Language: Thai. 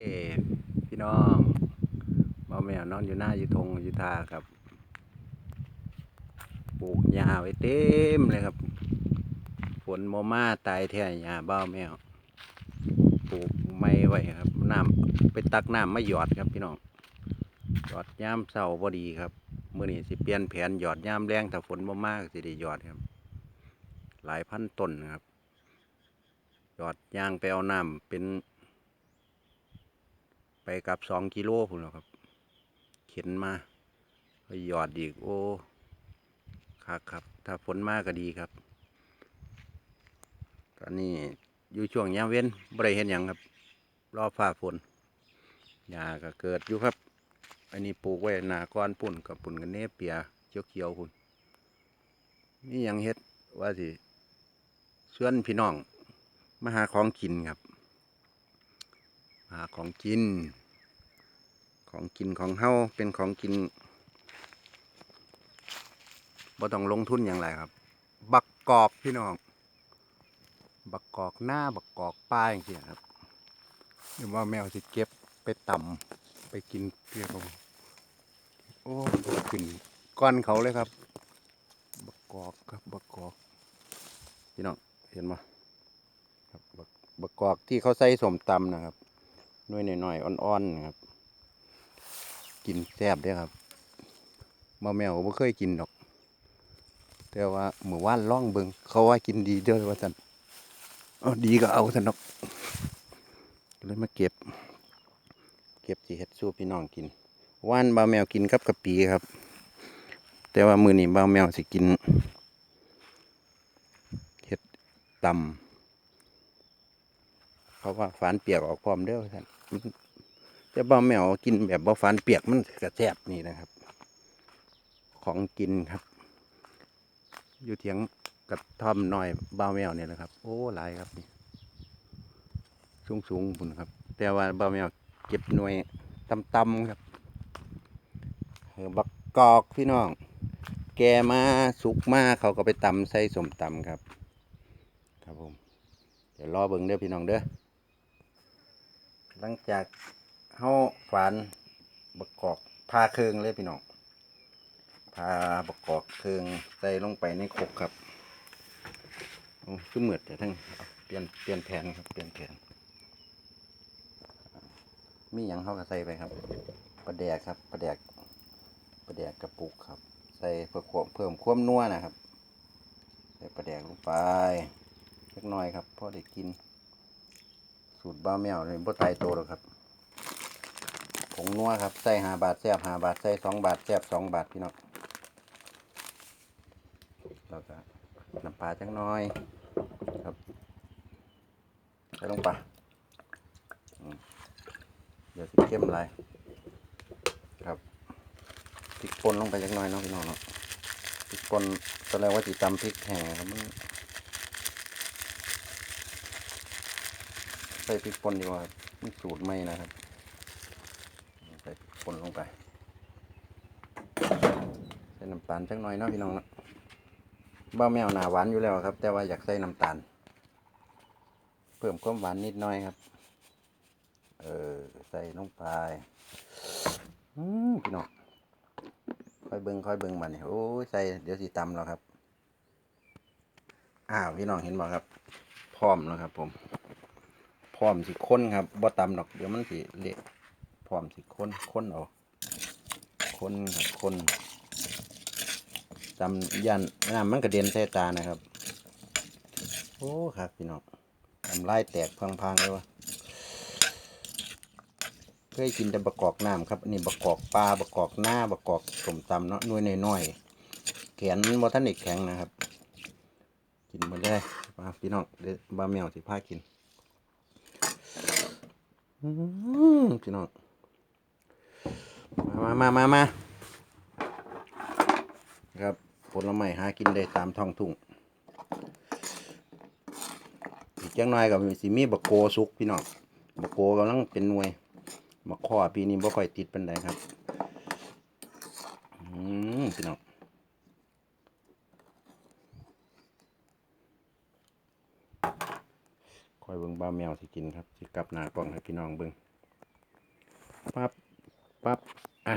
เอพี่น้องบ่าแมวนอนอยู่หน้าอยู่ทงอยู่ท่าครับ ปลูกหญ้าไว้เต็มเลยครับ ฝนโมมาตายแท้หญ้าบ้าแมว ปลูกไม่ไว้ครับ น้ำไปตักน้ำมาหยอดครับพี่น้อง หยอดย่ามเศร้าพอดีครับ มื่อนี้สิเปลี่ยนแผนหยอดย่ามแรงถ้าฝนโมมากสิได้หยอดครับ หลายพันต้นครับ หยอดยางไปเอาน้ำเป็น ไปกับสองกิโลพุ่นแล้วครับ เข็นมาไปหยอดอีกโอ้ครับครับ ถ้าฝนมากก็ดีครับ ตอนนี้อยู่ช่วงยามเว้นบ่ได้เห็นหยังครับ รอฟ้าฝนหญ้าก็เกิดอยู่ครับ อันนี้ปลูกไว้นาก้อนปุ่นกับปุ่นกันเนเปียเขียวเขียวๆพุ่นนี่ยังเฮ็ดว่าสิเชื่อนพี่น้องมาหาของกินครับ หาของกิน ของกินของเฮาเป็นของกินบ่ต้องลงทุนอย่างไรครับ บักกอกพี่น้อง บักกอกหน้าบักกอกป้ายอย่างเงี้ยครับหรือว่าแมวสิเก็บไปต่ำไปกินเพียงโอ้ขึ้นก้อนเขาเลยครับ บักกอกครับบักกอกพี่น้องเห็นไหมครับบักบักกอกที่เขาใส่สมตำนะครับ น่วยหน่อยๆอ่อนๆครับ กินแซ่บเด้อครับมาแมวก็บ่เคยกินดอก แต่ว่าเมื่อวานล่องเบิงเขาว่ากินดีเด้อว่าสันเอาดีก็เอาสันดอกเลยมาเก็บ เก็บสิเฮ็ดสู้พี่น้องกินว่านบาวแมวกินกับกะปีครับ แต่ว่ามือนี้บาวแมวสิกินเฮ็ดตำเขาว่าฟานเปียกออกพร้อมเด้อท่าน จะบ่แมวกินแบบบ่ฟานเปียกมันกระแซบนี่นะครับ ของกินครับ อยู่เถียงกระท่อมน้อยบ่าแมวเนี่ยนะครับ โอ้หลายครับนี่สูงสูงๆพุ่นครับ แต่ว่าบ่าแมวเก็บหน่วยต่ำครับบักกอกพี่น้อง แกมาสุกมาเขาก็ไปตำใส่สมตำครับ ครับผม เดี๋ยวรอเบิ่งเด้อพี่น้องเด้อ หลังจากเฮาฝานบักกอกพาเครืองเลยพี่น้องพาบักกอกเครืองใส่ลงไปในคกครับโอ้คือเหมือดแต่ทั้งเปลี่ยนเปลี่ยนแผนครับเปลี่ยนแผนมีหยังเขาก็ใส่ไปครับปลาแดกครับปลาแดกปลาแดกกระปุกครับ ใส่เพื่อความเพิ่มความนัวนะครับ ใส่ปลาแดกลงไปเล็กน้อยครับพอได้กิน สูตรบ้าแมวเลยบ่ตายโตหรอกครับผงนัวครับใส่หาบาทแซ่บหาบาทใส่สองบาทแซ่บสองบาทพี่น้องแล้วก็น้ำปลาจังน้อยครับใส่ลงไปเดี๋ยวสิเข้มไรครับพริกป่นลงไปจังน้อยเนาะพี่น้องเนาะพริกป่นแสดงว่าจิตำพริกแห้งครับมัน ใส่พริกป่นดีกว่าครับมันสูตรไม่นะครับใส่พริกป่นลงไป ใส่น้ำตาลจักหน่อยเนาะพี่น้องเนาะบ้าแมวหนาหวานอยู่แล้วครับ แต่ว่าอยากใส่น้ำตาล เพิ่มความหวานนิดหน่อยครับ เออใส่ลงไปอืมพี่น้องค่อยเบิ้งค่อยเบิ้งมาเนี่ยโอ้ยใส่เดี๋ยวสิตำแล้วครับ อ้าวพี่น้องเห็นบ่ครับ พร้อมแล้วครับผม พร้อมสิค้นครับบ่ตำดอกเดี๋ยวมันสิเละพร้อมสิค้นค้นเอาค้นครับค้นตำยันน้ำมันกระเด็นใส่ตานะครับ โอ้ครับพี่น้องทำลายแตกพังๆเลยวะเคยกินแต่บะกอกน้ำครับอันนี้บะกอกปลาบะกอกหน้าบะกอกสมตำเนาะหน่ยน้อยๆแขนบ่ท่านอีกแข็งนะครับ กินมาได้มาพี่น้องเดี๋ยวบาแมวสิพากิน พี่น้อง มามามามาครับผลไม้หากินได้ตามท้องทุ่งอีกจังน่อยกับสิมีบักโกสุกพี่น้องบักโกกำลังเป็นหน่วยบักข้อปีนี้บ่ค่อยติดเป็นไดครับ อืมพี่น้อง คอยเบิ้งบ้าแมวสิกินครับสิกลับหน้ากล้องให้พี่น้องเบิ้งปั๊บปั๊บอ่า